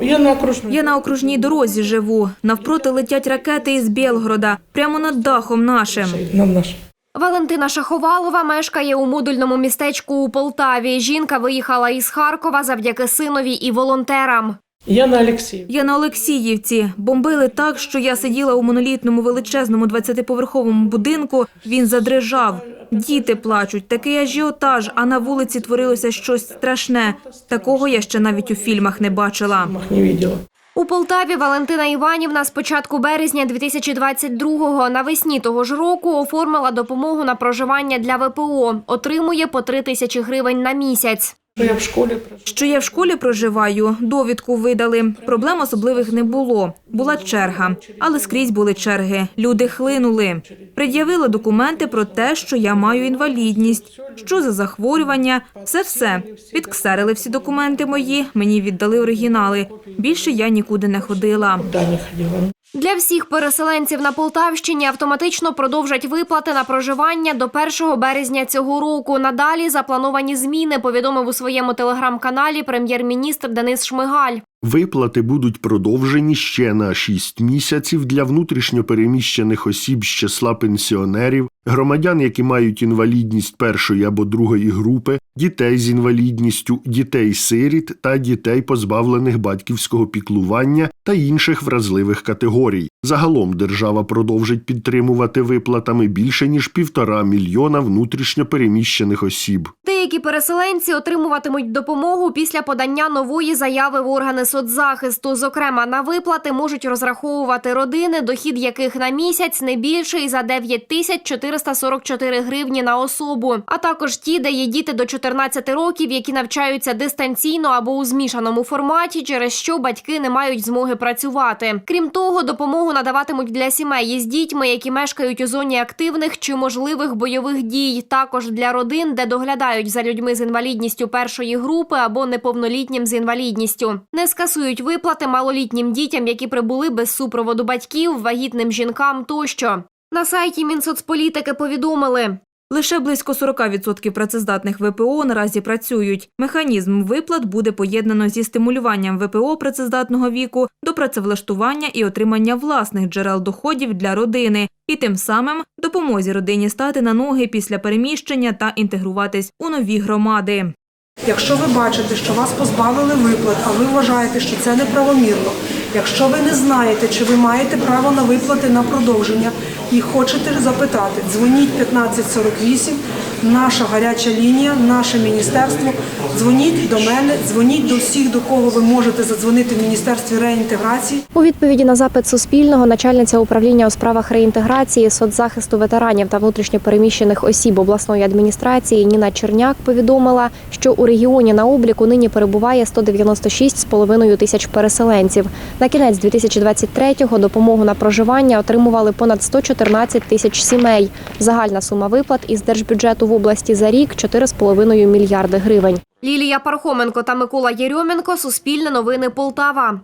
Я на окружній. Я на окружній дорозі живу. Навпроти летять ракети із Білгорода, прямо над дахом нашим. Нам наш. Валентина Шаховалова мешкає у модульному містечку у Полтаві. Жінка виїхала із Харкова завдяки синові і волонтерам. Я на Олексіїв. Я на Олексіївці. Бомбили так, що я сиділа у монолітному величезному 20-поверховому будинку. Він задрижав. Діти плачуть, такий ажіотаж, а на вулиці творилося щось страшне. Такого я ще навіть у фільмах не бачила. У Полтаві Валентина Іванівна з початку березня 2022-го навесні того ж року оформила допомогу на проживання для ВПО. Отримує по три тисячі гривень на місяць. Що я в школі. Що я в школі проживаю, довідку видали. Проблем особливих не було. Була черга, але скрізь були черги. Люди хлинули. Пред'явила документи про те, що я маю інвалідність, що за захворювання, все все. Підксерили всі документи мої, мені віддали оригінали. Більше я нікуди не ходила. Для всіх переселенців на Полтавщині автоматично продовжать виплати на проживання до 1 березня цього року. Надалі заплановані зміни, повідомив у своєму телеграм-каналі прем'єр-міністр Денис Шмигаль. Виплати будуть продовжені ще на 6 місяців для внутрішньопереміщених осіб з числа пенсіонерів, громадян, які мають інвалідність першої або другої групи, дітей з інвалідністю, дітей-сиріт та дітей, позбавлених батьківського піклування та інших вразливих категорій. Загалом держава продовжить підтримувати виплатами більше ніж півтора мільйона внутрішньопереміщених осіб. Деякі переселенці отримуватимуть допомогу після подання нової заяви в органи соцзахисту. Зокрема, на виплати можуть розраховувати родини, дохід яких на місяць не більший за 9 тисяч 444 гривні на особу. А також ті, де є діти до 14 років, які навчаються дистанційно або у змішаному форматі, через що батьки не мають змоги працювати. Крім того, допомогу надаватимуть для сімей із дітьми, які мешкають у зоні активних чи можливих бойових дій. Також для родин, де доглядають за людьми з інвалідністю першої групи або неповнолітнім з інвалідністю. Не скасують виплати малолітнім дітям, які прибули без супроводу батьків, вагітним жінкам тощо. На сайті Мінсоцполітики повідомили. Лише близько 40% працездатних ВПО наразі працюють. Механізм виплат буде поєднано зі стимулюванням ВПО працездатного віку до працевлаштування і отримання власних джерел доходів для родини, і тим самим допомозі родині стати на ноги після переміщення та інтегруватись у нові громади. Якщо ви бачите, що вас позбавили виплат, а ви вважаєте, що це неправомірно, якщо ви не знаєте, чи ви маєте право на виплати на продовження і хочете запитати, дзвоніть 1548, наша гаряча лінія, наше міністерство. Дзвоніть до мене, дзвоніть до всіх, до кого ви можете задзвонити в міністерстві реінтеграції. У відповіді на запит Суспільного начальниця управління у справах реінтеграції, соцзахисту ветеранів та внутрішньопереміщених осіб обласної адміністрації Ніна Черняк повідомила, що у регіоні на обліку нині перебуває 196,5 тисяч переселенців. На кінець 2023-го допомогу на проживання отримували понад 114 тисяч сімей. Загальна сума виплат із держбюджету в області за рік 4,5 мільярди гривень. Лілія Пархоменко та Микола Єрьоменко. Суспільне новини Полтава.